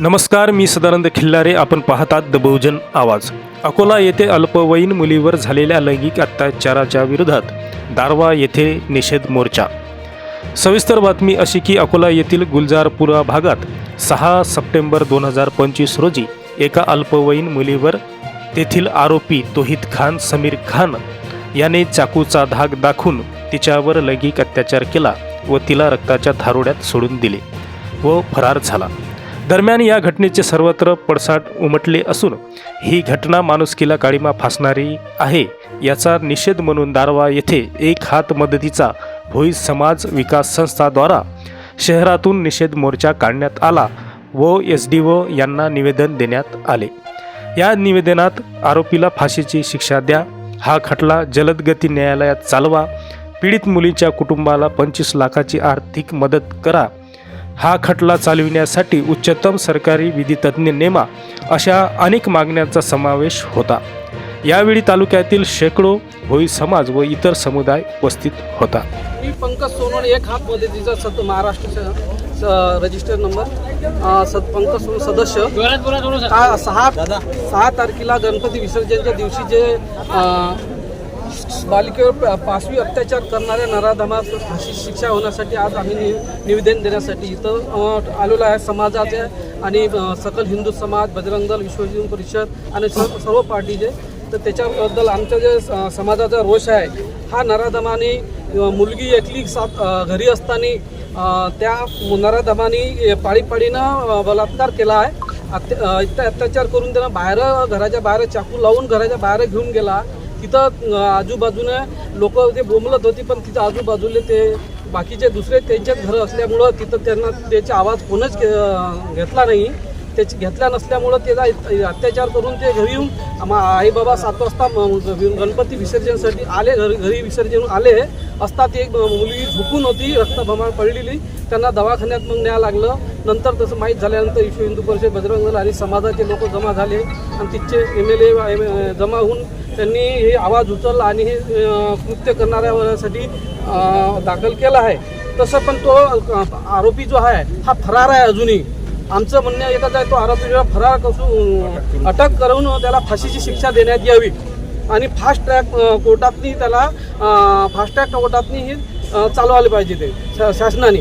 नमस्कार मी सदानंद खिल्लारे. आपण पाहतात द बहुजन आवाज. अकोला येथे अल्पवयीन मुलीवर झालेल्या लैंगिक अत्याचाराच्या विरोधात दारवा येथे निषेध मोर्चा. सविस्तर बातमी अशी की अकोला येथील गुलजारपुरा भागात सहा सप्टेंबर दोन हजार पंचवीस रोजी एका अल्पवयीन मुलीवर तेथील आरोपी तोहिद खान समीर खान याने चाकूचा धाक दाखवून तिच्यावर लैंगिक अत्याचार केला व तिला रक्ताच्या थारोड्यात सोडून दिले व फरार झाला. दरम्यान या घटनेचे सर्वत्र पडसाद उमटले असून ही घटना माणुसकीला काळीमा फासणारी आहे याचा निषेध म्हणून दारवा येथे एक हात मदतीचा भोई समाज विकास संस्थाद्वारा शहरातून निषेध मोर्चा काढण्यात आला व एस डी ओ यांना निवेदन देण्यात आले. या निवेदनात आरोपीला फाशीची शिक्षा द्या हा खटला जलदगती न्यायालयात चालवा पीडित मुलीच्या कुटुंबाला पंचवीस लाखाची आर्थिक मदत करा हा खटला चालविण्यासाठी उच्चतम सरकारी विधितज्ञ नेमा अशा अनेक मागण्यांचा समावेश होता. यावेळी तालुक्यातील शेकडो भोई समाज व इतर समुदाय उपस्थित होता. मी पंकज सोनवणे एक हात मदतीचा सद महाराष्ट्र स- रजिस्टर नंबर सद पंकज सोनवणे सदस्य. का सहा सहा तारखेला गणपती विसर्जनच्या दिवशी जे बालिकेवर पाचवी अत्याचार करणाऱ्या नराधमास फाशी शिक्षा होण्यासाठी आज आम्ही नि निवेदन देण्यासाठी इथं आलेलो आहे. समाजाचे आणि सकल हिंदू समाज बजरंग दल विश्व हिंदू परिषद आणि सर्व सर्व पार्टीचे तर त्याच्याबद्दल आमचा जे स- समाजाचा रोष आहे हा नराधमाने मुलगी एकली सात घरी असताना त्या नराधमाने पाळीपाळीनं बलात्कार केला आहे. अत्या अत्याचार करून त्यांना बाहेर घराच्या बाहेर चाकू लावून घराच्या बाहेर घेऊन गेला. तिथं आजूबाजूने लोक ते बोंबलत होती पण तिथं आजूबाजूले ते बाकीचे दुसरे त्यांचेच घरं असल्यामुळं तिथं त्यांना त्याचा आवाज कोणच घेतला नाही. त्याची घेतल्या नसल्यामुळं त्याचा अत्याचार करून ते घरी येऊन आई बाबा सात वाजता गणपती विसर्जनसाठी आले घरी घरी विसर्जन आले असता ती एक मुलगी झुकून होती रक्तभमाळ पडलेली. त्यांना दवाखान्यात मग न्याय लागलं. नंतर तसं माहीत झाल्यानंतर विश्व हिंदू परिषद बजरंग दल आणि समाजाचे लोक जमा झाले. आणि तिथचे एम एल ए जमा होऊन त्यांनी हे आवाज उचलला आणि हे कृत्य करणाऱ्यासाठी दाखल केला आहे. तसं पण तो आरोपी जो आहे हा फरार आहे अजूनही. आमचं म्हणणं एकच आहे तो आरोपीला फरार कसून अटक करून त्याला फाशीची शिक्षा देण्यात यावी. आणि फास्ट ट्रॅक कोर्टातनी त्याला फास्ट ट्रॅक कोर्टातनी ही चालवायला पाहिजे ते शा- शासनाने.